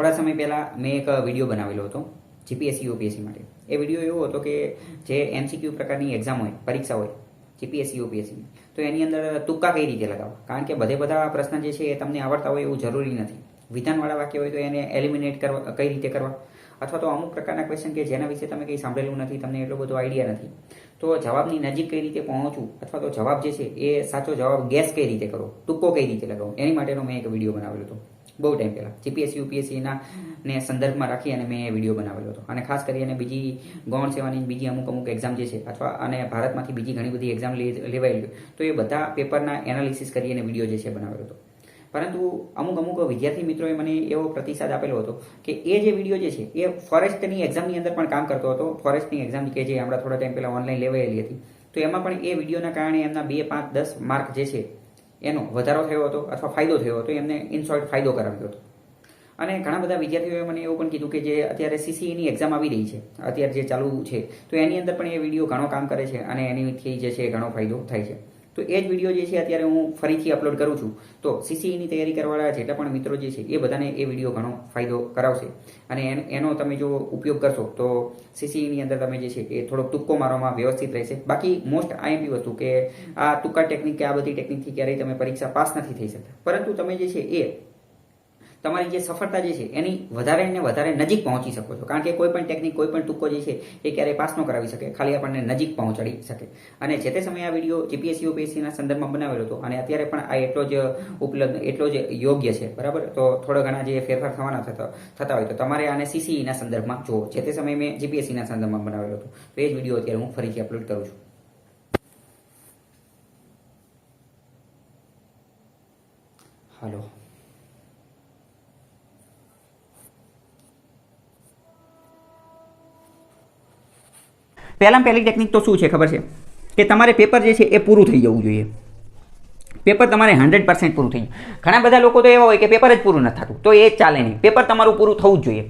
થોડા સમય પહેલાં મેં એક વીડિયો બનાવેલો હતો જીપીએસસી યુપીએસસી માટે. એ વીડિયો એવો હતો કે જે એમસીક્યુ પ્રકારની એક્ઝામ હોય, પરીક્ષા હોય જીપીએસસી યુપીએસસી તો એની અંદર તુક્કા કઈ રીતે લગાવવા? કારણ કે બધે બધા પ્રશ્ન જે છે એ તમને આવડતા હોય એવું જરૂરી નથી. વિધાનવાળા વાક્ય હોય તો એને એલિમિનેટ કરવા, કઈ રીતે કરવા? અથવા તો અમુક પ્રકારના ક્વેશ્ચન કે જેના વિશે તમે કંઈ સાંભળેલું નથી, તમને એટલો બધો આઈડિયા નથી. તો જવાબની નજીક કઈ રીતે પહોંચવું? અથવા તો જવાબ જે છે એ સાચો જવાબ ગેસ કઈ રીતે કરો ટૂંકો કઈ રીતે લગાવો એની માટેનો મેં એક વીડિયો બનાવેલો હતો. બહુ ટાઈમ પહેલાં. જીપીએસસી યુપીએસસીના ને સંદર્ભમાં રાખી અને મેં વીડિયો બનાવેલો હતો. અને ખાસ કરીને બીજી ગૌણ સેવાની બીજી અમુક અમુક એક્ઝામ જે છે, અથવા અને ભારતમાંથી બીજી ઘણી બધી એક્ઝામ લેવાયેલી તો એ બધા પેપરના એનાલિસિસ કરી અને વીડિયો જે છે, બનાવેલો હતો. પરંતુ અમુક અમુક વિદ્યાર્થી મિત્રોએ મને એવો પ્રતિસાદ આપેલો હતો કે એ જે વીડિયો જે છે, એ ફોરેસ્ટની એક્ઝામની અંદર પણ કામ કરતો હતો. ફોરેસ્ટની એક્ઝામ કે જે હમણાં થોડા ટાઈમ પહેલાં ઓનલાઈન લેવાયેલી હતી. તો એમાં પણ એ વિડીયોના કારણે એમના બે, પાંચ, દસ માર્ક જે છે એનો વધારો થયો હતો અથવા ફાયદો થયો હતો, એમને ઇન ફાયદો કરાવ્યો હતો. અને ઘણા બધા વિદ્યાર્થીઓએ મને એવું પણ કીધું કે જે અત્યારે સીસીઈની એક્ઝામ આવી રહી છે, અત્યારે જે ચાલુ છે, તો એની અંદર પણ એ વીડિયો ઘણો કામ કરે છે અને એનીથી જે છે ઘણો ફાયદો થાય છે. તો એ જ વીડિયો જે છે અત્યારે હું ફરીથી અપલોડ કરું છું. તો સીસીઈની તૈયારી કરવાવાળા જેટલા પણ મિત્રો જે છે, એ બધાને એ વીડિયો ઘણો ફાયદો કરાવશે. અને એનો તમે જો ઉપયોગ કરશો, તો સીસીઈની અંદર તમે જે છે, એ થોડોક ટૂંકો મારવામાં વ્યવસ્થિત રહેશે. બાકી મોસ્ટ આઈએમપી વસ્તુ કે આ ટૂંકા ટેકનિક કે આ બધી ટેકનિકથી ક્યારેય તમે પરીક્ષા પાસ નથી થઈ શકતા. પરંતુ તમે જે છે, એ તમારી જે સફળતા જે છે, એની વધારે ને વધારે નજીક પહોંચી શકો છો. કારણ કે કોઈ પણ ટેકનિક કોઈ પણ ટૂંકો જે છે, એ ક્યારેય પાસ ન કરાવી શકે. ખાલી આપણને નજીક પહોંચાડી શકે. અને જે તે સમયે આ વીડિયો જીપીએસસી યુપીએસસીના સંદર્ભમાં બનાવેલો હતો, અને અત્યારે પણ આ એટલો જ ઉપલબ્ધ, એટલો જ યોગ્ય છે. બરાબર? તો થોડા ઘણા જે ફેરફાર થવાના થતા થતા હોય તો તમારે આને સીસીઈના સંદર્ભમાં જુઓ જે તે સમયે મેં જીપીએસસીના સંદર્ભમાં બનાવેલો હતો. તો એ જ વીડિયો અત્યારે હું ફરીથી અપલોડ કરું છું. હાલો પહેલાં પહેલી ટેકનિક તો શું છે ખબર છે? કે તમારે પેપર જે છે એ પૂરું થઈ જવું જોઈએ. પેપર તમારે હંડ્રેડ પર્સન્ટ પૂરું થઈ જાય ઘણા બધા લોકો તો એવા હોય કે પેપર જ પૂરું ન થતું, તો એ ચાલે નહીં. પેપર તમારું પૂરું થવું જ જોઈએ.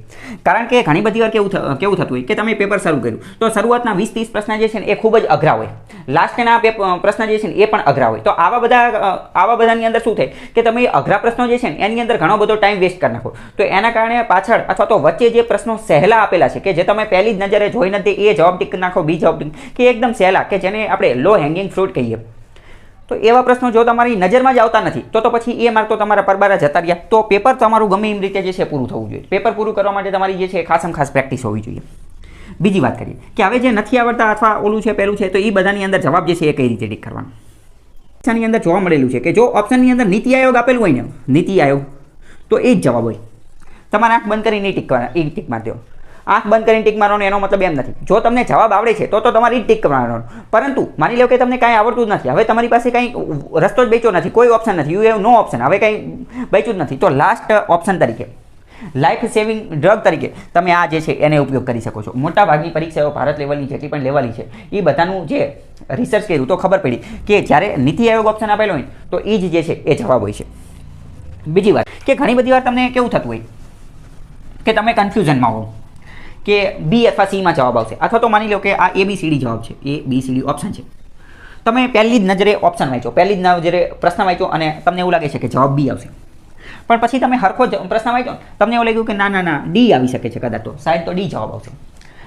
કારણ કે ઘણી બધી વાર કેવું કેવું થતું હોય કે તમે પેપર શરૂ કર્યું, તો શરૂઆતના વીસ ત્રીસ પ્રશ્ન જે છે ને એ ખૂબ જ અઘરા હોય. લાસ્ટના પ્રશ્ન જે છે ને એ પણ અઘરા હોય. તો આવા બધા આવા બધાની અંદર શું થાય કે તમે અઘરા પ્રશ્નો જે છે એની અંદર ઘણો બધો ટાઈમ વેસ્ટ કરી નાખો. તો એના કારણે પાછળ અથવા તો વચ્ચે જે પ્રશ્નો સહેલા આપેલા છે કે જે તમે પહેલી જ નજરે જોઈ નથી, એ જવાબ ટીક નાખો, બી જવાબ ટીક, કે એકદમ સહેલા, કે જેને આપણે લો હેંગિંગ ફ્રૂટ કહીએ. તો એવા પ્રશ્નો જો તમારી નજરમાં જ આવતા નથી, તો તો પછી એ માર્ક તો તમારા પરબારા જતા રહ્યા. તો પેપર તમારું ગમે એમ રીતે જે છે પૂરું થવું જોઈએ. પેપર પૂરું કરવા માટે તમારી જે છે ખાસમ ખાસ પ્રેક્ટિસ હોવી જોઈએ. બીજી વાત કરીએ કે હવે જે નથી આવડતા અથવા ઓલું છે, પેલું છે, તો એ બધાની અંદર જવાબ જે છે એ કઈ રીતે ટીક કરવાનો? ઓપ્શનની અંદર જોવા મળેલું છે કે જો ઓપ્શનની અંદર નીતિ આયોગ આપેલું હોય ને, નીતિ આયોગ, તો એ જ જવાબ હોય. તમારે આંખ બંધ કરીને ટીક કરવાના એ ટીક મારી દો. આંખ બંધ કરીને ટીક મારવાનો એનો મતલબ એમ નથી. જો તમને જવાબ આવડે છે, તો તો તમારે જ ટીક કરવાનો પરંતુ માની લો કે તમને કાંઈ આવડતું જ નથી. હવે તમારી પાસે કાંઈ રસ્તો જ બેચ્યો નથી, કોઈ ઓપ્શન નથી. યુ હેવ નો ઓપ્શન હવે કાંઈ બેચ્યું જ નથી. તો લાસ્ટ ઓપ્શન તરીકે લાઈફ સેવિંગ ડ્રગ તરીકે તમે આ જે છે એને ઉપયોગ કરી શકો છો. મોટાભાગની પરીક્ષાઓ ભારત લેવલની જેટલી પણ લેવાલી છે, એ બધાનું જે રિસર્ચ કર્યું તો ખબર પડી કે જ્યારે નીતિ આયોગ ઓપ્શન આપેલો હોય, તો એ જ જે છે એ જવાબ હોય છે. બીજી વાત, કે ઘણી બધી વાર તમને કેવું થતું હોય કે તમે કન્ફ્યુઝનમાં હો કે બી અથવા સીમાં જવાબ આવશે. અથવા તો માની લો કે આ એ બી સીડી જવાબ છે. એ બી સીડી ઓપ્શન છે. તમે પહેલી જ નજરે ઓપ્શન વાંચો. પહેલી જ નજરે પ્રશ્ન વાંચો અને તમને એવું લાગે છે કે જવાબ બી આવશે. પણ પછી તમે હરખો પ્રશ્ન વાંચો તમને એવું લાગ્યું કે ના ના ના ડી આવી શકે છે કદાચ તો. સાહેબ, તો ડી જવાબ આવશે.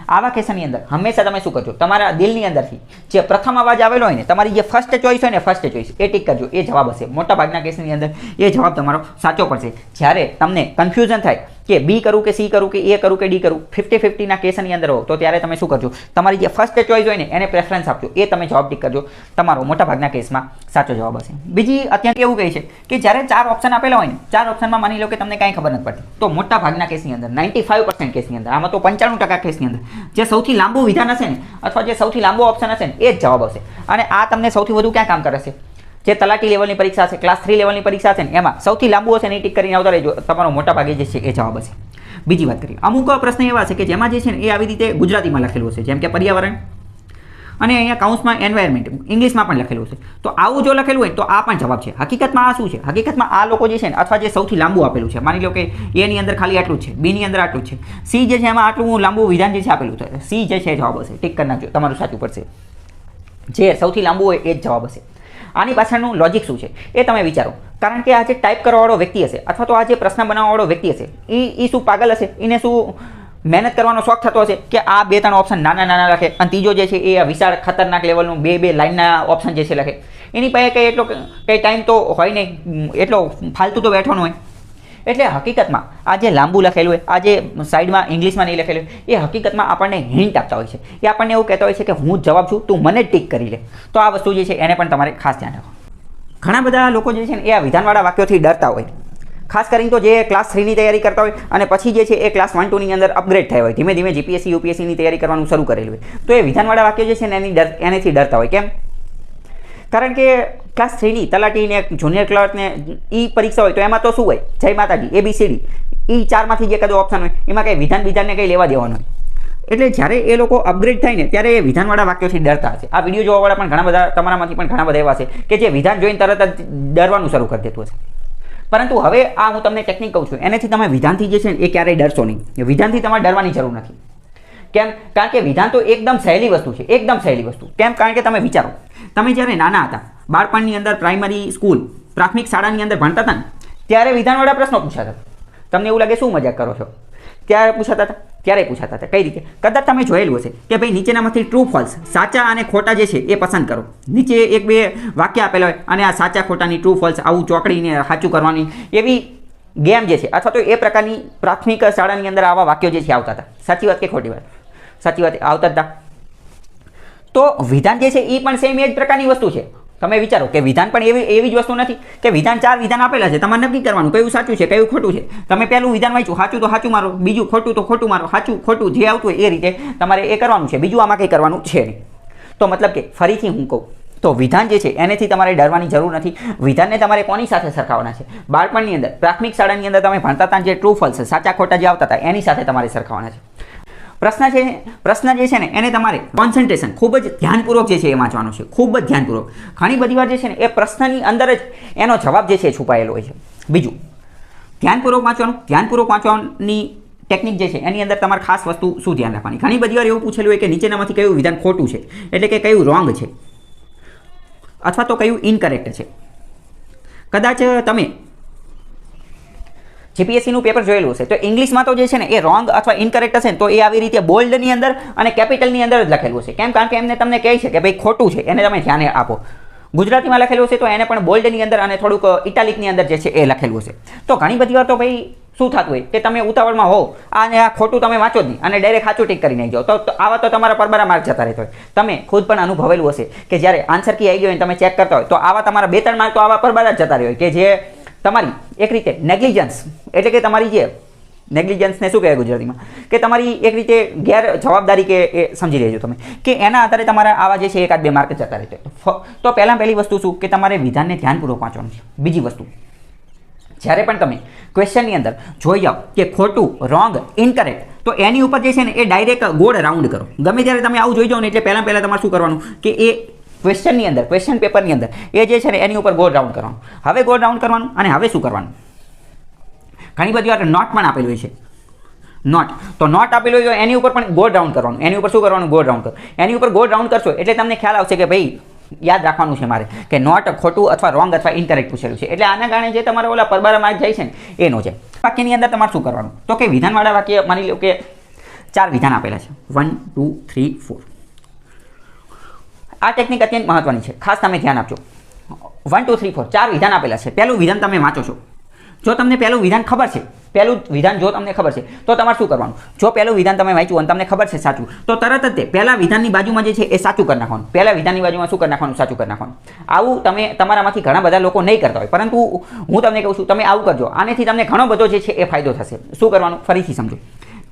આવા કેસની અંદર હંમેશા તમે શું કરજો? તમારા દિલની અંદરથી જે પ્રથમ અવાજ આવેલો હોય ને, તમારી જે ફર્સ્ટ ચોઈસ હોય ને ફર્સ્ટ ચોઈસ એ ટીક કરજો. એ જવાબ હશે. મોટા ભાગના કેસની અંદર એ જવાબ તમારો સાચો પડશે. જ્યારે તમને કન્ફ્યુઝન થાય કે બી કરું કે સી કરું કે એ કરું કે ડી કરું ફિફ્ટી ફિફ્ટીના કેસની અંદર હો તો ત્યારે તમે શું કરજો? તમારી જે ફર્સ્ટ ચોઈસ હોય ને, એને પ્રેફરન્સ આપજો. એ તમે જવાબ ટીક કરજો. તમારો મોટા ભાગના કેસમાં સાચો જવાબ હશે. બીજી અત્યારે એવું કહે છે કે જ્યારે ચાર ઓપ્શન આપેલા હોય ને, ચાર ઓપ્શનમાં માની લો કે તમને કાંઈ ખબર નથી પડતી, તો મોટા ભાગના કેસની અંદર નાઇન્ટી ફાઇવ પર્સન્ટ કેસની અંદર, આમાં તો પંચાણું ટકા કેસની અંદર, જે સૌથી લાંબુ વિધાન હશે ને, અથવા જે સૌથી લાંબો ઓપ્શન હશે ને, એ જ જવાબ હશે અને આ તમને સૌથી વધુ ક્યાં કામ કરશે? જે તલાટી લેવલની પરીક્ષા છે ક્લાસ થ્રી લેવલની પરીક્ષા છે ને, એમાં સૌથી લાંબુ હશે ને ટીક કરીને આવતા રહેજો. તમારો મોટા ભાગે જે છે એ જવાબ હશે. બીજી વાત કરીએ. અમુક પ્રશ્ન એવા છે કે જેમાં જે છે ને એ આવી રીતે ગુજરાતીમાં લખેલું હશે, જેમ કે પર્યાવરણ અને અહીંયા કાઉન્સમાં એન્વાયરમેન્ટ ઇંગ્લિશમાં પણ લખેલું છે તો આવું જો લખેલું હોય તો આ પણ જવાબ છે. હકીકતમાં આ શું છે? હકીકતમાં આ લોકો જે છે ને, અથવા જે સૌથી લાંબુ આપેલું છે, માની લો કે એની અંદર ખાલી આટલું છે બીની અંદર આટલું છે. સી જે છે એમાં આટલું લાંબુ વિધાન જે છે આપેલું છે, સી જે છે જવાબ હશે. ટીક કરી નાખજો, તમારું સાચું પડશે. જે સૌથી લાંબુ હોય એ જ જવાબ હશે. આની પાછળનું લોજિક શું છે? એ તમે વિચારો. કારણ કે આ જે ટાઈપ કરવાવાળો વ્યક્તિ હશે અથવા તો આ જે પ્રશ્ન બનાવવાવાળો વ્યક્તિ હશે એ એ શું પાગલ હશે? એને શું મહેનત કરવાનો શોખ થતો હશે કે આ બે ત્રણ ઓપ્શન નાના નાના લખે અને ત્રીજો જે છે એ વિશાળ ખતરનાક લેવલનું બે બે લાઇનના ઓપ્શન જે છે લખે એની પાસે કંઈ એટલો કંઈ ટાઈમ તો હોય નહીં. એટલો ફાલતુ તો બેઠો ન હોય. એટલે હકીકતમાં આ જે લાંબુ લખેલું હોય, આ જે સાઈડમાં ઇંગ્લિશમાં નહીં લખેલું એ હકીકતમાં આપણને હિન્ટ આપતા હોય છે. એ આપણને એવું કહેતા હોય છે કે હું જવાબ છું, તું મને ટીક કરી લે. તો આ વસ્તુ જે છે, એને પણ તમારે ખાસ ધ્યાન રાખો ઘણા બધા લોકો જે છે ને, એ આ વિધાનવાળા વાક્યોથી ડરતા હોય. ખાસ કરીને તો જે ક્લાસ થ્રીની તૈયારી કરતા હોય અને પછી જે છે, એ ક્લાસ વન ટુની અંદર અપગ્રેડ થયા હોય. ધીમે ધીમે જીપીએસસી યુપીએસસીની તૈયારી કરવાનું શરૂ કરેલું હોય. તો એ વિધાનવાળા વાક્યો જે છે ને, એની ડર, એનેથી ડરતા હોય. કેમ? કારણ કે ક્લાસ થ્રીની તલાટીને જુનિયર ક્લર્કને એ પરીક્ષા હોય તો એમાં તો શું હોય? જય માતાજી એબીસીડી એ ચારમાંથી જે કદો ઓપ્શન હોય. એમાં કંઈ વિધાન વિધાનને કંઈ લેવા દેવાનું હોય. એટલે જ્યારે એ લોકો અપગ્રેડ થાય ને, ત્યારે એ વિધાનવાળા વાક્યોથી ડરતા હશે. આ વીડિયો જોવાવાળા પણ ઘણા બધા, તમારામાંથી પણ ઘણા બધા એવા છે કે જે વિધાન જોઈને તરત જ ડરવાનું શરૂ કરી દેતું હશે. પરંતુ હવે આ હું તમને ટેકનિક કહું છું. એનાથી તમે વિધાનથી જે છે ને, એ ક્યારેય ડરશો નહીં. વિધાનથી તમારે ડરવાની જરૂર નથી. કેમ? કારણ કે વિધાન તો એકદમ સહેલી વસ્તુ છે, એકદમ સહેલી વસ્તુ. કેમ? કારણ કે તમે વિચારો, તમે જ્યારે નાના હતા, બાળપણની અંદર પ્રાઇમરી સ્કૂલ પ્રાથમિક શાળાની અંદર ભણતા હતા ને, ત્યારે વિધાનવાળા પ્રશ્નો પૂછાતા તમને એવું લાગે, શું મજાક કરો છો? ત્યારે પૂછાતા હતા, ત્યારે પૂછાતા હતા. કઈ રીતે? કદાચ તમે જોયેલું હશે કે ભાઈ નીચેનામાંથી ટ્રુ ફોલ્સ સાચા અને ખોટા જે છે, એ પસંદ કરો. નીચે એક બે વાક્ય આપેલા હોય અને આ સાચા ખોટાની ટ્રુ ફોલ્સ આવું ચોકડીને સાચું કરવાની એવી ગેમ જે છે, અથવા તો એ પ્રકારની પ્રાથમિક શાળાની અંદર આવા વાક્યો જે છે, આવતા હતા. સાચી વાત કે ખોટી વાત? સાચી વાત આવતા હતા તો વિધાન જે છે એ પણ સેમ એ જ પ્રકારની વસ્તુ છે. તમે વિચારો કે વિધાન પણ એવી એવી જ વસ્તુ નથી કે વિધાન ચાર વિધાન આપેલા છે. તમારે નક્કી કરવાનું કયું સાચું છે, કયું ખોટું છે. તમે પહેલું વિધાન વાંચ્યું સાચું તો સાચું મારો. બીજું ખોટું તો ખોટું મારો. સાચું ખોટું જે આવતું હોય એ રીતે તમારે એ કરવાનું છે. બીજું આમાં કંઈ કરવાનું છે નહીં. તો મતલબ કે ફરીથી હું કહું, તો વિધાન જે છે એનેથી તમારે ડરવાની જરૂર નથી. વિધાનને તમારે કોની સાથે સરખાવવાના છે? બાળપણની અંદર, પ્રાથમિક શાળાની અંદર તમે ભણતા હતા જે ટ્રુ ફોલ્સ સાચા ખોટા જે આવતા હતા, એની સાથે તમારે સરખાવવાના છે. પ્રશ્ન છે, પ્રશ્ન જે છે ને, એને તમારે કોન્સન્ટ્રેશન ખૂબ જ ધ્યાનપૂર્વક જે છે એ વાંચવાનો છે, ખૂબ જ ધ્યાનપૂર્વક. ઘણી બધી વાર જે છે ને, એ પ્રશ્નની અંદર જ એનો જવાબ જે છે એ છુપાયેલો હોય છે. બીજું, ધ્યાનપૂર્વક વાંચવાનું, ધ્યાનપૂર્વક વાંચવાની ટેકનિક જે છે, એની અંદર તમારે ખાસ વસ્તુ શું ધ્યાન રાખવાની? ઘણી બધી વાર એવું પૂછેલું હોય કે નીચેનામાંથી કયું વિધાન ખોટું છે, એટલે કે કયું રોંગ છે, અથવા તો કયું ઇનકરેક્ટ છે. કદાચ તમે જીપીએસસીનું પેપર જોયેલું હશે તો ઇંગ્લિશમાં તો જે છે ને, એ રોંગ અથવા ઇનકરેક્ટ હશે ને, તો એ આવી રીતે બોલ્ડની અંદર અને કેપિટલની અંદર જ લખેલું હશે કેમ? કારણ કે એમને તમને કહે છે કે ભાઈ ખોટું છે, એને તમે ધ્યાને આપો. ગુજરાતીમાં લખેલું હશે તો એને પણ બોલ્ડની અંદર અને થોડુંક ઇટાલિકની અંદર જે છે એ લખેલું હશે તો ઘણી બધી વાર તો ભાઈ શું થતું હોય? કે તમે ઉતાવળમાં હો અને આ ખોટું તમે વાંચો જ નહીં અને ડાયરેક્ટ સાચું ટીક કરી નાખી જાઓ. તો આવા તો તમારા પરબારા માર્ક જતા રહેતો હોય. તમે ખુદ પણ અનુભવેલું હશે કે જ્યારે આન્સર કી આવી ગયો હોય તમે ચેક કરતા હોય, તો આવા તમારા બે ત્રણ માર્ક તો આવા પરબારા જ જતા રહે હોય કે જે તમારી, એક રીતે નેગ્લિજન્સ એટલે કે તમારી જે નેગ્લિજન્સને શું કહેવાય ગુજરાતીમાં? કે તમારી એક રીતે ગેર જવાબદારી કે એ સમજી લેજો તમે. કે એના આધારે તમારા આવા જે છે એકાદ બે માર્ક જતા રહેશે તો પહેલાં પહેલી વસ્તુ શું? કે તમારે વિધાનને ધ્યાનપૂર્વક વાંચવાનું. છે બીજી વસ્તુ, જ્યારે પણ તમે ક્વેશ્ચનની અંદર જોઈ જાઓ કે ખોટું રોંગ ઇનકરેક્ટ તો એની ઉપર જે છે ને, એ ડાયરેક્ટ ગોળ રાઉન્ડ કરો. ગમે ત્યારે તમે આવું જોઈ જાઓ ને, એટલે પહેલાં પહેલાં તમારે શું કરવાનું? કે એ ક્વેશ્ચનની અંદર ક્વેશ્ચન પેપરની અંદર. એ જે છે ને, એની ઉપર ગોલ રાઉન્ડ કરવાનું. હવે ગોળ રાઉન્ડ કરવાનું અને હવે શું કરવાનું? ઘણી બધી વાર નોટ પણ આપેલું હોય છે. નોટ તો નોટ આપેલું હોય એની ઉપર પણ ગોળ રાઉન્ડ કરવાનું. એની ઉપર શું કરવાનું? ગોળ રાઉન્ડ કરો. એની ઉપર ગોલ રાઉન્ડ કરશો એટલે તમને ખ્યાલ આવશે કે ભાઈ, યાદ રાખવાનું છે મારે કે નોટ ખોટું અથવા રોંગ અથવા ઇન્કરેક્ટ પૂછેલું છે. એટલે આના કારણે જે તમારા ઓલા પરબારા માર્ક જાય છે ને, એનો છે. વાક્યની અંદર તમારે શું કરવાનું? તો કે વિધાનવાળા વાક્ય માની લો કે ચાર વિધાન આપેલા છે. વન ટુ થ્રી ફોર આ ટેકનિક અત્યંત મહત્વની છે. ખાસ તમે ધ્યાન આપજો. વન ટુ થ્રી ફોર ચાર વિધાન આપેલા છે. પહેલું વિધાન તમે વાંચો છો. જો તમને પહેલું વિધાન ખબર છે, પહેલું વિધાન જો તમને ખબર છે, તો તમારે શું કરવાનું? જો પહેલું વિધાન તમે વાંચ્યું અને તમને ખબર છે સાચું, તો તરત જ તે પહેલા વિધાનની બાજુમાં જે છે એ સાચું કરી નાખવાનું. પહેલા વિધાનની બાજુમાં શું કરી નાખવાનું? સાચું કરી નાખવાનું. આવું તમે તમારામાંથી ઘણા બધા લોકો નહીં કરતા હોય. પરંતુ હું તમને કહું છું, તમે આવું કરજો. આનેથી તમને ઘણો બધો જે છે એ ફાયદો થશે. શું કરવાનું? ફરીથી સમજો.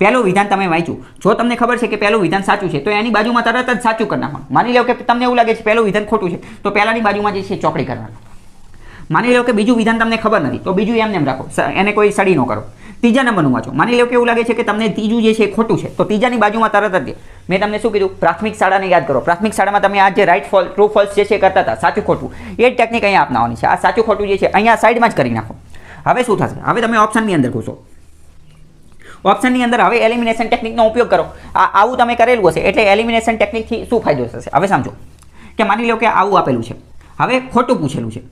પહેલું વિધાન તમે વાંચ્યું. જો તમને ખબર છે કે પહેલું વિધાન સાચું છે, તો એની બાજુમાં તરત જ સાચું કરી નાખવાનું. માની લો કે તમને એવું લાગે છે પહેલું વિધાન ખોટું છે, તો પહેલાંની બાજુમાં જે છે ચોકડી કરવાનું. માની લો કે બીજું વિધાન તમને ખબર નથી, તો બીજું એમને એમ રાખો. એને કોઈ સડી ન કરો. ત્રીજા નંબરનું વાંચો. માની લો કે એવું લાગે છે કે તમને ત્રીજું જે છે ખોટું છે, તો ત્રીજાની બાજુમાં તરત જ મેં તમને શું કીધું? પ્રાથમિક શાળાને યાદ કરો. પ્રાથમિક શાળામાં તમે આ જે રાઈટ ફોલ ટ્રુ ફોલ્સ જે છે કરતા હતા, સાચું ખોટું. એ જ ટેકનિક અહીંયા અપનાવવાની છે. આ સાચું ખોટું જે છે, અહીંયા સાઈડમાં જ કરી નાખો. હવે શું થશે? હવે તમે ઓપ્શનની અંદર ઘૂસો. ઓપ્શનની અંદર હવે એલિમિનેશન ટેકનિકનો ઉપયોગ કરો. આવું તમે કરેલું હશે, એટલે એલિમિનેશન ટેકનિકથી શું ફાયદો થશે? હવે સમજો. કે માની લો કે આવું આપેલું છે. હવે ખોટું પૂછેલું છે.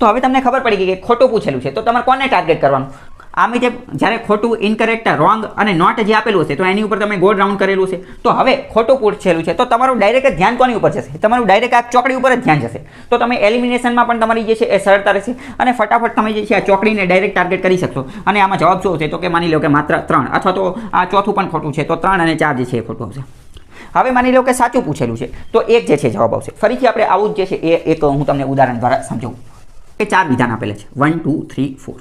તો હવે તમને ખબર પડી ગઈ કે ખોટું પૂછેલું છે. તો તમારે કોને ટાર્ગેટ કરવાનું? આમે જે જ્યારે ખોટું ઇનકરેક્ટ રોંગ અને નોટ જે આપેલું હશે, તો એની ઉપર તમે ગોળ રાઉન્ડ કરેલું છે. તો હવે ખોટું પૂછેલું છે, તો તમારું ડાયરેક્ટ ધ્યાન કોની ઉપર જશે? તમારું ડાયરેક્ટ આ ચોકડી ઉપર જ ધ્યાન જશે. તો તમે એલિમિનેશનમાં પણ તમારી જે છે એ સરળતા રહેશે અને ફટાફટ તમે જે છે આ ચોકડીને ડાયરેક્ટ ટાર્ગેટ કરી શકશો. અને આમાં જવાબ શું છે તો કે માની લો કે માત્ર ત્રણ અથવા તો આ ચોથું પણ ખોટું છે, તો ત્રણ અને ચાર જે છે એ ખોટું આવશે. હવે માની લો કે સાચું પૂછેલું છે, તો એક જે છે જવાબ આવશે. ફરીથી આપણે આવું જ જે છે એ એક હું તમને ઉદાહરણ દ્વારા સમજાવું. કે ચાર વિધાન આપેલા છે. વન ટુ થ્રી ફોર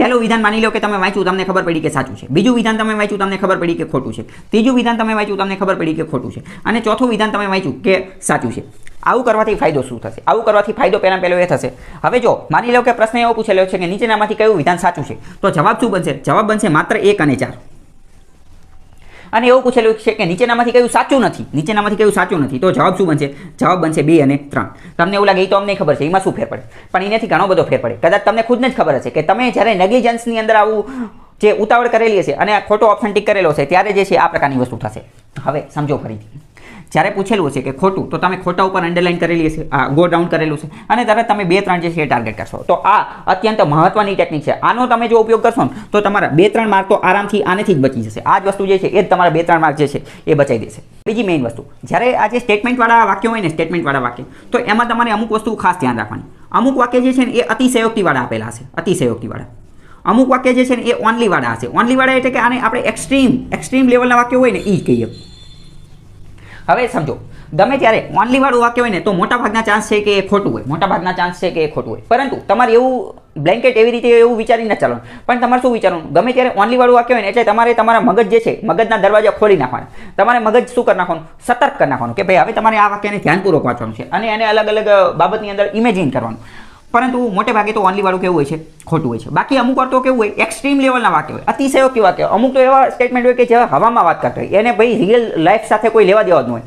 પહેલું વિધાન માની લો કે તમે વાંચ્યું, તમને ખબર પડી કે સાચું છે. બીજું વિધાન તમે વાંચ્યું, તમને ખબર પડી કે ખોટું છે. ત્રીજું વિધાન તમે વાંચ્યું, તમને ખબર પડી કે ખોટું છે. અને ચોથું વિધાન તમે વાંચ્યું કે સાચું છે. આવું કરવાથી ફાયદો શું થશે? આવું કરવાથી ફાયદો પહેલાં પહેલો એ થશે. હવે જો, માની લો કે પ્રશ્ન એવો પૂછેલો છે કે નીચેનામાંથી કયું વિધાન સાચું છે? તો જવાબ શું બનશે? જવાબ બનશે માત્ર એક અને ચાર. અને એવું પૂછેલું છે કે નીચેનામાંથી કયું સાચું નથી? નીચેનામાંથી કયું સાચું નથી? તો જવાબ શું બનશે? જવાબ બનશે બે અને ત્રણ. તમને એવું લાગે એ તો અમને ખબર છે, એમાં શું ફેર પડે? પણ એનાથી ઘણો બધો ફેર પડે. કદાચ તમને ખુદને જ ખબર હશે કે તમે જ્યારે નેગ્લિજન્સની અંદર આવું જે ઉતાવળ કરેલી હશે અને ખોટો ઓપ્શન ટીક કરેલો છે ત્યારે જે છે આ પ્રકારની વસ્તુ થશે. હવે સમજો ફરીથી. જ્યારે પૂછેલું હશે કે ખોટું, તો તમે ખોટા ઉપર અંડરલાઇન કરેલી હશે, આ ગો ડાઉન કરેલું છે. અને તરત તમે બે, ત્રણ જે છે એ ટાર્ગેટ કરશો. તો આ અત્યંત મહત્વની ટેકનિક છે. આનો તમે જો ઉપયોગ કરશો તો તમારા બે, ત્રણ માર્ક તો આરામથી આનેથી જ બચી જશે. આ જ વસ્તુ જે છે, એ જ તમારા બે, ત્રણ માર્ક જે છે, એ બચાવી દેશે. બીજી મેઇન વસ્તુ, જ્યારે આ જે સ્ટેટમેન્ટવાળા વાક્યો હોય ને સ્ટેટમેન્ટવાળા વાક્ય, તો એમાં તમારે અમુક વસ્તુ ખાસ ધ્યાન રાખવાની. અમુક વાક્ય જે છે ને, એ અતિશયોક્તિવાળા આપેલા હશે અતિશયોક્તિવાળા અમુક વાક્ય જે છે ને, એ ઓનલીવાળા હશે. ઓનલીવાળા એટલે કે આને આપણે એક્સ્ટ્રીમ એક્સ્ટ્રીમ લેવલના વાક્યો હોય ને એ જ કહીએ. હવે સમજો, ગમે ત્યારે ઓનલી વાળું વાક્ય હોય ને, તો મોટા ભાગના ચાન્સ છે કે એ ખોટું હોય. મોટા ભાગના ચાન્સ છે કે એ ખોટું હોય. પરંતુ તમારે એવું બ્લેન્કેટ એવી રીતે એવું વિચારીને ચાલવાનું. પણ તમારે શું વિચારવાનું? ગમે ત્યારે ઓનલી વાળું વાક્ય હોય ને, એટલે તમારે તમારા મગજ જે છે, મગજના દરવાજા ખોલી નાખવાના. તમારે મગજ શું કરી નાખવાનું? સતર્ક કરી નાખવાનું કે ભાઈ, હવે તમારે આ વાક્યને ધ્યાનપૂર્વક વાંચવાનું છે. અને એને અલગ અલગ બાબતની અંદર ઇમેજિન કરવાનું. પરંતુ મોટે ભાગે તો ઓનલી વાળું કેવું હોય છે? ખોટું હોય છે. બાકી અમુક વાર તો કેવું હોય એક્સ્ટ્રીમ લેવલના વાક્ય હોય. અતિશયોક્તિ વાક્ય અમુક તો એવા સ્ટેટમેન્ટ હોય કે જે હવામાં વાત કરતા હોય. એને ભાઈ રિયલ લાઈફ સાથે કોઈ લેવા દેવા હોય.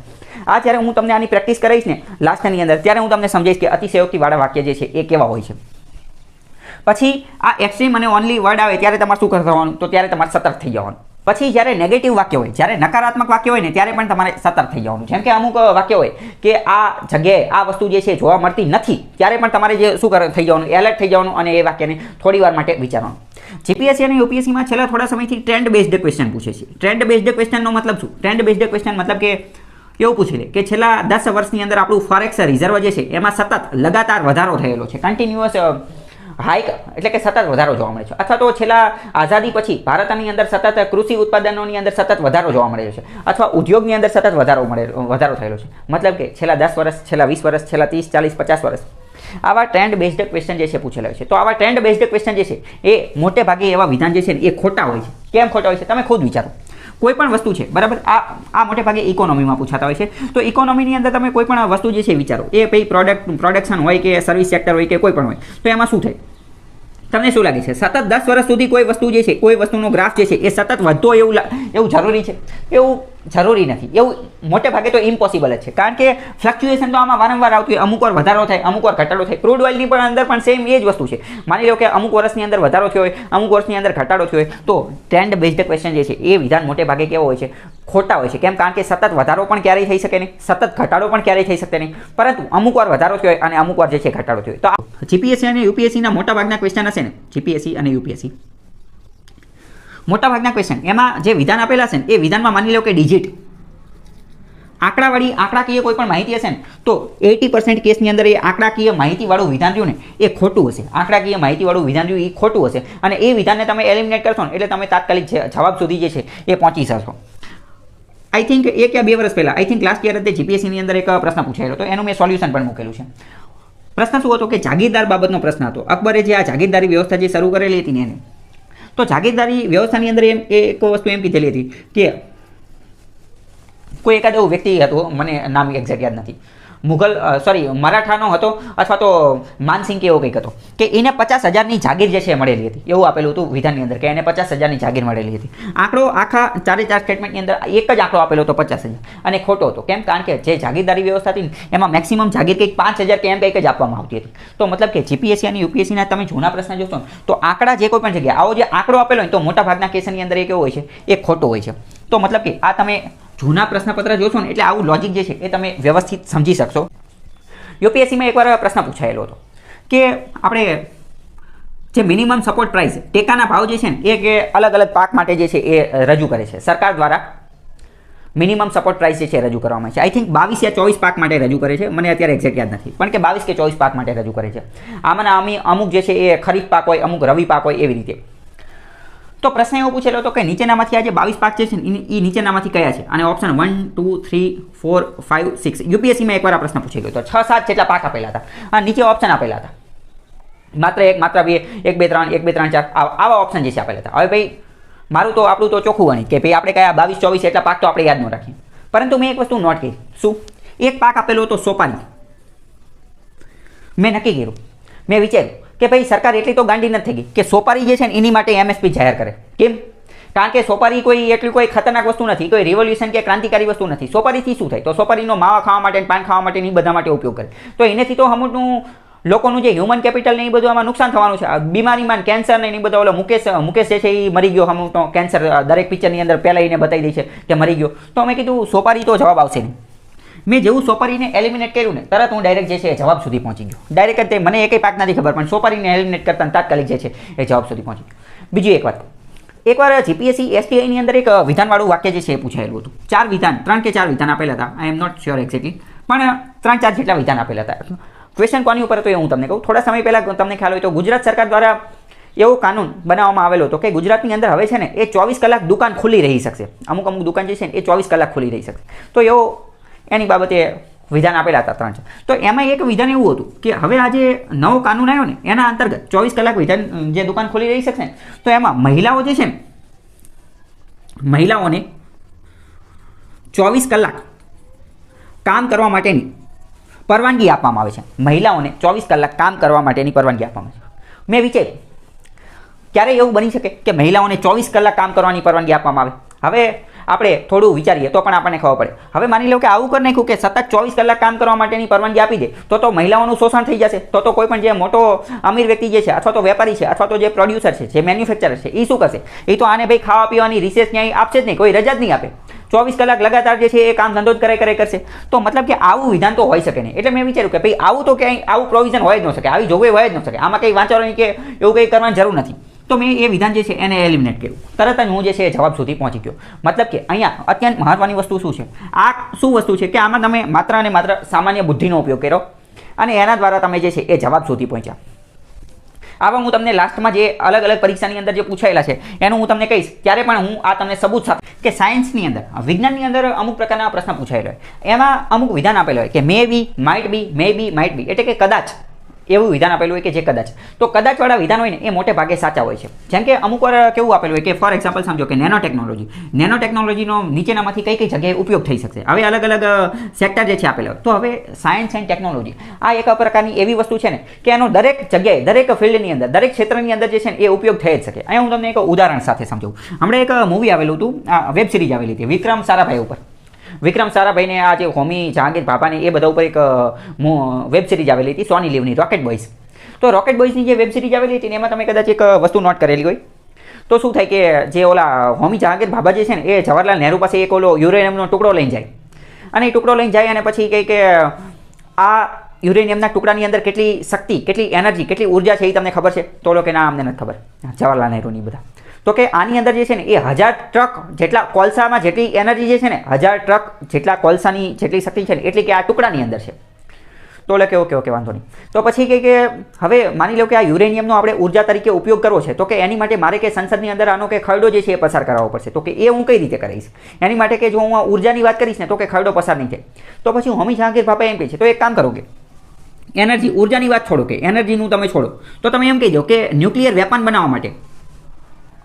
આ જ્યારે હું તમને આની પ્રેક્ટિસ કરાવીશ ને લાસ્ટની અંદર, ત્યારે હું તમને સમજાવીશ કે અતિશયોક્તિવાળા વાક્ય જે છે, એ કેવા હોય છે. પછી આ એક્સ્ટ્રીમ અને ઓનલી વર્ડ આવે, ત્યારે તમારે શું કરવાનું? તો ત્યારે તમારે સતર્ક થઈ જવાનું. પછી જ્યારે નેગેટિવ વાક્ય હોય, જ્યારે નકારાત્મક વાક્ય હોય ને, ત્યારે પણ તમારે સતર્ક થઈ જવાનું. જેમ કે અમુક વાક્ય હોય કે આ જગ્યાએ આ વસ્તુ જે છે જોવા મળતી નથી, ત્યારે પણ તમારે જે શું કરે, થઈ જવાનું એલર્ટ થઈ જવાનું અને એ વાક્યને થોડી માટે વિચારવાનું. જીપીએસસી અને યુપીએસસીમાં છેલ્લા થોડા સમયથી ટ્રેન્ડ બેઝડ ક્વેશ્ચન પૂછે છે. ટ્રેન્ડ બેઝડ ક્વેશ્ચનનો મતલબ શું? ટ્રેન્ડ બેઝડ ક્વેશ્ચન મતલબ કે એવું પૂછી લે કે છેલ્લા દસ વર્ષની અંદર આપણું ફોરેક્સ રિઝર્વ જે છે, એમાં સતત લગાતાર વધારો થયેલો છે. કન્ટિન્યુઅસ હાઈક, એટલે કે સતત વધારો જોવા મળે છે. અથવા તો છેલ્લા આઝાદી પછી ભારતની અંદર સતત કૃષિ ઉત્પાદનોની અંદર સતત વધારો જોવા મળેલો છે. અથવા ઉદ્યોગની અંદર સતત વધારો મળે, વધારો થયેલો છે. મતલબ કે છેલ્લા દસ વર્ષ, છેલ્લા વીસ વર્ષ, છેલ્લા ત્રીસ, ચાલીસ, પચાસ વર્ષ. આવા ટ્રેન્ડ બેઝડ ક્વેશ્ચન જે છે પૂછેલા હોય છે. તો આવા ટ્રેન્ડ બેઝડ ક્વેશ્ચન જે છે એ મોટે ભાગે એવા વિધાન જે છે એ ખોટા હોય છે. કેમ ખોટા હોય છે? તમે ખુદ વિચારો. કોઈ પણ વસ્તુ છે, બરાબર? આ આ મોટે ભાગે ઇકોનોમીમાં પૂછાતા હોય છે. તો ઇકોનોમીની અંદર તમે કોઈ પણ વસ્તુ જે છે વિચારો. એ પછી પ્રોડક્ટ પ્રોડક્શન હોય કે સર્વિસ સેક્ટર હોય કે કોઈ પણ હોય, તો એમાં શું થાય? તમને શું લાગે છે? સતત દસ વર્ષ સુધી કોઈ વસ્તુ જે છે, કોઈ વસ્તુનો ગ્રાફ જે છે, એ સતત વધતો એવું એવું જરૂરી છે? એવું જરૂરી નથી. એવું મોટે ભાગે તો ઇમ્પોસિબલ જ છે. કારણ કે ફ્લક્ચ્યુએશન તો આમાં વારંવાર આવતું હોય. અમુક વાર વધારો થાય, અમુક વાર ઘટાડો થાય. ક્રૂડ ઓઇલની પણ અંદર પણ સેમ એ જ વસ્તુ છે. માની લો કે અમુક વર્ષની અંદર વધારો થયો હોય, અમુક વર્ષની અંદર ઘટાડો થયો હોય, તો ટ્રેન્ડ બેઝડ ક્વેશ્ચન જે છે, એ વિધાન મોટે ભાગે કેવો હોય છે? ખોટા હોય છે. કેમ? કારણ કે સતત વધારો પણ ક્યારેય થઈ શકે નહીં. સતત ઘટાડો પણ ક્યારેય થઈ શકે નહીં. પરંતુ અમુક વાર વધારો થયો અને અમુક વાર જે છે ઘટાડો થયો. તો જીપીએસસી અને યુપીએસસીના મોટા ભાગના ક્વેશ્ચન હશે ને? જીપીએસસી અને યુપીએસસી મોટાભાગના ક્વેશ્ચન એમાં જે વિધાન આપેલા છે ને, એ વિધાનમાં માની લો કે ડિજિટ આંકડાવાળી, આંકડાકીય કોઈ પણ માહિતી હશે ને, તો એટી પર્સન્ટ કેસની અંદર એ આંકડાકીય માહિતીવાળું વિધાન રહ્યું ને, એ ખોટું હશે. આંકડાકીય માહિતીવાળું વિધાન રહ્યું એ ખોટું હશે. અને એ વિધાનને તમે એલિમિનેટ કરશો ને, એટલે તમે તાત્કાલિક જવાબ સુધી જે છે એ પહોંચી શકશો આઈ થિંક એક યા બે વર્ષ પહેલાં આઈ થિંક લાસ્ટ યર તે જીપીએસસીની અંદર એક પ્રશ્ન પૂછાયેલો હતો. એનું મેં સોલ્યુશન પણ મૂકેલું છે. પ્રશ્ન શું હતો કે જાગીરદાર બાબતનો પ્રશ્ન હતો. અકબરે જે આ જાગીરદારી વ્યવસ્થા જે શરૂ કરેલી હતી ને એને, તો જાગીરદારી વ્યવસ્થાની અંદર એમ એક વસ્તુ એમ કીધેલી હતી કે કોઈ એકાદ એવો વ્યક્તિ હતો, મને નામ એક્ઝેક્ટ યાદ નથી મુઘલ સોરી મરાઠાનો હતો અથવા તો માનસિંહ કે એવો કંઈક હતો, કે એને પચાસ હજારની જાગીર જે છે મળેલી હતી. એવું આપેલું હતું વિધાનની અંદર, કે એને પચાસ હજારની જાગીર મળેલી હતી. આંકડો આખા ચારે ચાર સ્ટેટમેન્ટની અંદર એક જ આંકડો આપેલો હતો પચાસ હજાર. અને ખોટો હતો. કેમ? કારણ કે જે જાગીરદારી વ્યવસ્થા હતી એમાં મેક્સિમમ જાગીર કંઈક પાંચ હજાર કે એમ કંઈક જ આપવામાં આવતી હતી. તો મતલબ કે જીપીએસસી અને યુપીએસસીના તમે જૂના પ્રશ્ન જોશો તો આંકડા જે કોઈ પણ જગ્યાએ, આવો જે આંકડો આપેલો હોય તો મોટા ભાગના કેસની અંદર એ કેવો હોય છે? એ ખોટો હોય છે. તો મતલબ કે આ તમે જૂના પ્રશ્નપત્ર જોશો ને એટલે આવું લોજિક જે છે એ તમે વ્યવસ્થિત સમજી શકશો. યુપીએસસીમાં એકવાર પ્રશ્ન પૂછાયેલો હતો કે આપણે જે મિનિમમ સપોર્ટ પ્રાઇસ ટેકાના ભાવ જે છે ને એ કે અલગ અલગ પાક માટે જે છે એ રજૂ કરે છે. સરકાર દ્વારા મિનિમમ સપોર્ટ પ્રાઇસ જે છે રજૂ કરવામાં આવે છે. આઈ થિંક બાવીસ યા ચોવીસ પાક માટે રજૂ કરે છે. મને અત્યારે એક્ઝેક્ટ યાદ નથી. પણ કે બાવીસ કે ચોવીસ પાક માટે રજૂ કરે છે. આમાંના અમી અમુક જે છે એ ખરીફ પાક હોય, અમુક રવિ પાક હોય એવી રીતે. તો પ્રશ્ન એવો પૂછેલો હતો કે નીચેનામાંથી આ જે બાવીસ પાક છે એ નીચેનામાંથી કયા છે? અને option one two three four five six યુપીએસસીમાં એકવાર આ પ્રશ્ન પૂછેલો હતો છ, સાત જેટલા પાક આપેલા હતા. અને નીચે ઓપ્શન આપેલા હતા. માત્ર એક, માત્ર બે, એક, બે, ત્રણ, એક, બે, ત્રણ, ચાર, આવા ઓપ્શન જે છે આપેલા હતા. હવે ભાઈ, મારું તો, આપણું તો ચોખ્ખું ગણી કે ભાઈ, આપણે કયા બાવીસ, ચોવીસ એટલા પાક તો આપણે યાદ ન રાખીએ. પરંતુ મેં એક વસ્તુ નોટ કરી. શું? એક પાક આપેલો હતો સોપારી. મેં નક્કી કર્યું. મેં વિચાર્યું. કે ભાઈ સરકાર એટલી તો ગાંડી નથી ગઈ. કે સોપારી જે છે ને, એની માટે એમએસપી જાહેર કરે. કેમ? કારણ કે સોપારી કોઈ એટલી કોઈ ખતરનાક વસ્તુ નથી. કોઈ રિવોલ્યુશન કે ક્રાંતિકારી વસ્તુ નથી. સોપારીથી શું થાય? તો સોપારીનો માવા ખાવા માટે પાન ખાવા માટે એ બધા માટે ઉપયોગ કરે. તો એનેથી તો અમુકનું લોકોનું જે હ્યુમન કેપિટલ ને એ બધું આમાં નુકસાન થવાનું છે. બીમારીમાં કેન્સર ને એ બધા ઓલો મુકેશ મુકેશ જે છે એ મરી ગયો. અમુકનો કેન્સર દરેક પિક્ચરની અંદર પહેલાં એને બતાવી દે છે કે મરી ગયો. તો અમે કીધું, સોપારી તો જવાબ આવશે નહીં. મેં જેવું સોપારીને એલિમિનેટ કર્યું ને, તરત હું ડાયરેક્ટ જે છે એ જવાબ સુધી પહોંચી ગયો. ડાયરેક્ટ તે મને એકેય પાક નથી ખબર, પણ સોપારીને એલિમિનેટ કરતા તાત્કાલિક જે છે એ જવાબ સુધી પહોંચી ગયો. બીજી એક વાત. એકવાર જીપીએસસી એસટીઆઈની અંદર એક વિધાનવાળું વાક્ય જે છે એ પૂછાયેલું હતું. ચાર વિધાન, ત્રણ કે ચાર વિધાન આપેલા હતા. I am not sure exactly પણ ત્રણ ચાર જેટલા વિધાન આપેલા હતા. ક્વેશ્ચન કોની ઉપર હતો એ હું તમને કહું. થોડા સમય પહેલાં તમને ખ્યાલ હોય તો ગુજરાત સરકાર દ્વારા એવો કાનૂન બનાવવામાં આવેલો હતો કે ગુજરાતની અંદર હવે છે ને એ ચોવીસ કલાક દુકાન ખુલ્લી રહી શકશે. અમુક અમુક દુકાન જે છે ને એ ચોવીસ કલાક ખુલ્લી રહી શકશે. તો એવો એની બાબતે વિધાન આપેલા હતા ત્રણ તો એમાં એક વિધાન એવું હતું કે હવે આ જે નવો કાનૂન આવ્યો ને, એના અંતર્ગત ચોવીસ કલાક વિધાન, જે દુકાન ખોલી રહી શકશે તો એમાં મહિલાઓ જે છે મહિલાઓને ચોવીસ કલાક કામ કરવા માટેની પરવાનગી આપવામાં આવે છે. મહિલાઓને ચોવીસ કલાક કામ કરવા માટેની પરવાનગી આપવામાં આવે છે. મેં વિચાર્યું, ક્યારે એવું બની શકે કે મહિલાઓને ચોવીસ કલાક કામ કરવાની પરવાનગી આપવામાં આવે? હવે આપણે થોડું વિચારીએ, તો પણ આપણને ખબર પડે. હવે માની લો કે આવું કરી નાખ્યું કે સતત ચોવીસ કલાક કામ કરવા માટેની પરવાનગી આપી દે, તો તો મહિલાઓનું શોષણ થઈ જશે. તો તો કોઈ પણ જે મોટો અમીર વ્યક્તિ જે છે, અથવા તો વેપારી છે, અથવા તો જે પ્રોડ્યુસર છે, જે મેન્યુફેક્ચરર છે એ શું કરશે? એ તો આને ભાઈ ખાવા પીવાની રિસેસ ક્યાંય આપશે જ નહીં, કોઈ રજા જ નહીં આપે. ચોવીસ કલાક લગાતાર જે છે, એ કામ ધંધો જ કરે કરે કરશે. તો મતલબ કે આવું વિધાન તો હોઈ શકે નહીં. એટલે મેં વિચાર્યું કે ભાઈ આવું તો ક્યાંય, આવું પ્રોવિઝન હોય જ ન શકે, આવી જોગવાઈ હોય જ ન શકે. આમાં કંઈ વાંચવાની કે એવું કંઈ કરવાની જરૂર નથી. તો મેં એ વિધાન જે છે એને એલિમિનેટ કર્યું. તરત જ હું જે છે એ જવાબ સુધી પહોંચી ગયો. મતલબ કે અહીંયા અત્યંત મહત્વની વસ્તુ શું છે? આ શું વસ્તુ છે કે આમાં તમે માત્ર અને માત્ર સામાન્ય બુદ્ધિનો ઉપયોગ કર્યો અને એના દ્વારા તમે જે છે એ જવાબ સુધી પહોંચ્યા. આવા હું તમને લાસ્ટમાં જે અલગ અલગ પરીક્ષાની અંદર જે પૂછાયેલા છે, એનું હું તમને કહીશ. ત્યારે પણ હું આ તમને સબૂત સાથે કે સાયન્સની અંદર, વિજ્ઞાનની અંદર અમુક પ્રકારના પ્રશ્ન પૂછાયેલો હોય. એમાં અમુક વિધાન આપેલો હોય કે મે બી might be May B might be એટલે કે કદાચ એવું વિધાન આપેલું હોય કે જે કદાચ. તો કદાચવાળા વિધાન હોય ને, એ મોટે ભાગે સાચા હોય છે. જેમ કે અમુક વાર કેવું આપેલું હોય કે ફોર એક્ઝામ્પલ સમજો કે નેનો ટેકનોલોજી. નેનો ટેકનોલોજીનો નીચેનામાંથી કઈ કઈ જગ્યાએ ઉપયોગ થઈ શકશે? હવે અલગ અલગ સેક્ટર જે છે આપેલો તો હવે સાયન્સ એન્ડ ટેકનોલોજી આ એક પ્રકારની એવી વસ્તુ છે ને, કે એનો દરેક જગ્યાએ, દરેક ફિલ્ડની અંદર, દરેક ક્ષેત્રની અંદર જે છે ને, એ ઉપયોગ થઈ જ શકે. અહીંયા હું તમને એક ઉદાહરણ સાથે સમજાવું. હમણાં એક મૂવી આવેલું હતું, આ વેબ સિરીઝ આવેલી હતી, વિક્રમ સારાભાઈ ઉપર. વિક્રમ સારાભાઈને આ જે હોમી જહાંગીર ભાભાને એ બધા ઉપર એક વેબ સિરીઝ આવેલી હતી, સોની લીવની રોકેટ બોયઝ તો રોકેટ બોયઝની જે વેબ સિરીઝ આવેલી હતી એમાં તમે કદાચ એક વસ્તુ નોટ કરેલી હોય. તો શું થાય કે જે ઓલા હોમી જહાંગીર બાબા જે છે ને, એ જવાહરલાલ નહેરુ પાસે એક ઓલો યુરેનિયમનો ટુકડો લઈને જાય. અને એ ટુકડો લઈને જાય અને પછી કહે કે, આ યુરેનિયમના ટુકડાની અંદર કેટલી શક્તિ, કેટલી એનર્જી, કેટલી ઊર્જા છે એ તમને ખબર છે? તો કે ના, અમને નથી ખબર. જવાહરલાલ નહેરુની બધા. તો કે આની અંદર જે છે ને એ હજાર ટ્રક જેટલા કોલસામાં જેટલી એનર્જી જે છે ને, હજાર ટ્રક જેટલા કોલસાની જેટલી શક્તિ છે ને, એટલી કે આ ટુકડાની અંદર છે. તો એટલે કે ઓકે ઓકે, વાંધો નહીં. તો પછી કહે કે હવે માની લો કે આ યુરેનિયમનો આપણે ઊર્જા તરીકે ઉપયોગ કરવો છે, તો કે એની માટે મારે કે સંસદની અંદર આનો કે ખરડો જે છે એ પસાર કરાવવો પડશે. તો કે એ હું કઈ રીતે કરીશ એની માટે કે જો હું આ ઉર્જાની વાત કરીશ ને, તો કે ખરડો પસાર નહીં થાય. તો પછી હમી જહાંગીર બાપા એમ કહે છે, તો એક કામ કરો કે એનર્જી, ઉર્જાની વાત છોડો કે, એનર્જીનું તમે છોડો. તો તમે એમ કહી દો કે ન્યુક્લિયર વેપન બનાવવા માટે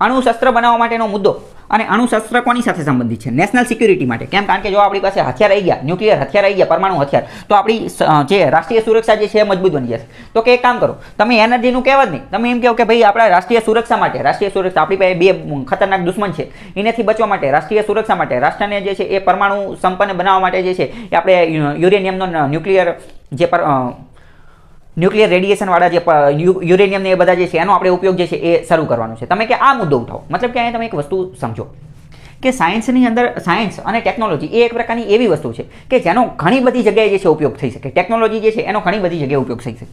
અણુશસ્ત્ર બનાવવા માટેનો મુદ્દો. અને અણુશસ્ત્ર કોની સાથે સંબંધિત છે? નેશનલ સિક્યુરિટી માટે. કેમ? કારણ કે જો આપણી પાસે હથિયાર આવી ગયા ન્યુક્લિયર હથિયાર આવી ગયા, પરમાણુ હથિયાર, તો આપણી જે રાષ્ટ્રીય સુરક્ષા જે છે એ મજબૂત બની જશે. તો કે એક કામ કરો, તમે એનર્જીનું કહેવા જ નહીં. તમે એમ કહો કે ભાઈ આપણા રાષ્ટ્રીય સુરક્ષા માટે, રાષ્ટ્રીય સુરક્ષા, આપણી પાસે બે ખતરનાક દુશ્મન છે. એનાથી બચવા માટે, રાષ્ટ્રીય સુરક્ષા માટે, રાષ્ટ્રને જે છે એ પરમાણુ સંપન્ન બનાવવા માટે જે છે એ આપણે યુરેનિયમનો ન્યુક્લિયર જે પર ન્યુક્લિયર રેડિયેશનવાળા જે યુરેનિયમ ને એ બધા જે છે, એનો આપણે ઉપયોગ જે છે, એ શરૂ કરવાનો છે. તમે કે આ મુદ્દો ઉઠાવો. મતલબ કે અહીંયા તમે એક વસ્તુ સમજો કે સાયન્સની અંદર સાયન્સ અને ટેકનોલોજી એ એક પ્રકારની એવી વસ્તુ છે કે જેનો ઘણી બધી જગ્યાએ જે છે ઉપયોગ થઈ શકે. ટેકનોલોજી જે છે, એનો ઘણી બધી જગ્યાએ ઉપયોગ થઈ શકે.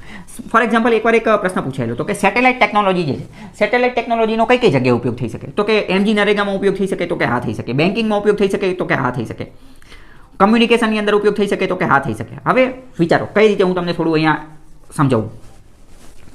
ફોર એક્ઝામ્પલ એકવાર એક પ્રશ્ન પૂછાયેલો તો કે સેટેલાઇટ ટેકનોલોજી જે છે સેટેલાઇટ ટેકનોલોજીનો કઈ કઈ જગ્યાએ ઉપયોગ થઈ શકે? તો કે એમજી નરેગામાં ઉપયોગ થઈ શકે, તો કે હા થઈ શકે. બેન્કિંગમાં ઉપયોગ થઈ શકે, તો કે હા થઈ શકે. કમ્યુનિકેશનની અંદર ઉપયોગ થઈ શકે, તો કે હા થઈ શકે. હવે વિચારો, કઈ રીતે હું તમને થોડું અહીંયા સમજાવું.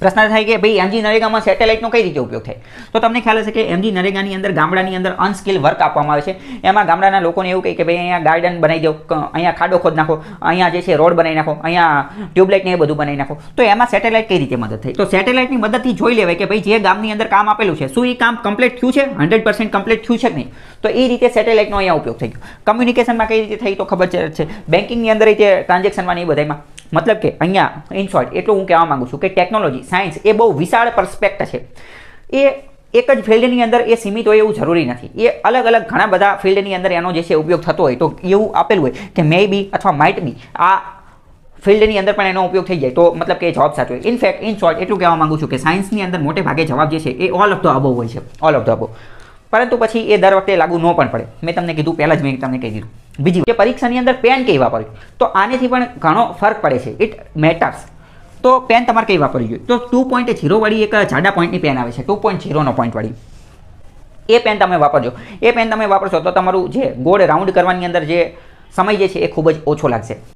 પ્રશ્ન થાય કે ભાઈ એમજી નરેગામાં સેટેલાઇટનો કઈ રીતે ઉપયોગ થાય? તો તમને ખ્યાલ હશે કે એમજી નરેગાની અંદર ગામડાની અંદર અનસ્કિલ વર્ક આપવામાં આવે છે. એમાં ગામડાના લોકોને એવું કહે કે ભાઈ અહીંયા ગાર્ડન બનાવી દો અહીંયા ખાડો ખોદ નાખો, અહીંયા જે છે રોડ બનાવી નાખો, અહીંયા ટ્યુબલાઇટને એ બધું બનાવી નાખો. તો એમાં સેટેલાઇટ કઈ રીતે મદદ થઈ તો સેટેલાઇટની મદદથી જોઈ લેવાય કે ભાઈ જે ગામની અંદર કામ આપેલું છે, શું એ કામ કમ્પ્લીટ થયું છે? હંડ્રેડ પર્સન્ટ કમ્પ્લીટ થયું છે કે નહીં? તો એ રીતે સેટેલાઇટનો અહીંયા ઉપયોગ થઈ ગયો. કમ્યુનિકેશનમાં કઈ રીતે થઈ તો ખબર છે બેંકિંગની અંદર રીતે ટ્રાન્ઝેક્શનમાં નહીં બધામાં. મતલબ કે અહીંયા ઇન શોર્ટ એટલું હું કહેવા માંગુ છું કે ટેકનોલોજી સાયન્સ એ બહુ વિશાળ પરસ્પેક્ટ છે. એ એક જ ફિલ્ડની અંદર એ સીમિત હોય એવું જરૂરી નથી. એ અલગ અલગ ઘણા બધા ફિલ્ડની અંદર એનો જે છે ઉપયોગ થતો હોય તો એવું આપેલું હોય કે મે બી અથવા માઇટ બી આ ફિલ્ડની અંદર પણ એનો ઉપયોગ થઈ જાય તો મતલબ કે જવાબ સાચો હોય. ઇનફેક્ટ ઇન શોર્ટ એટલું કહેવા માગું છું કે સાયન્સની અંદર મોટે ભાગે જવાબ જે છે એ ઓલ ઓફ ધ અબો હોય છે. ઓલ ઓફ ધ અબો પરંતુ પછી એ દર વખતે લાગુ ન પણ પડે. મેં તમને કીધું, પહેલાં જ મેં તમને કહી દીધું. બીજી કે પરીક્ષાની અંદર પેન કઈ વાપરવી? તો આનેથી પણ ઘણો ફરક પડે છે. ઇટ મેટર્સ તો પેન તમારે કઈ વાપરવી જોઈએ? તો ટુ પોઈન્ટ ઝીરો વાળી એક જાડા પોઈન્ટની પેન આવે છે. ટુ પોઈન્ટ ઝીરોનો પોઈન્ટ વાળી. એ પેન તમે વાપરજો. એ પેન તમે વાપરશો તો તમારું જે ગોળ રાઉન્ડ કરવાની અંદર જે સમય જે છે એ ખૂબ જ ઓછો લાગશે.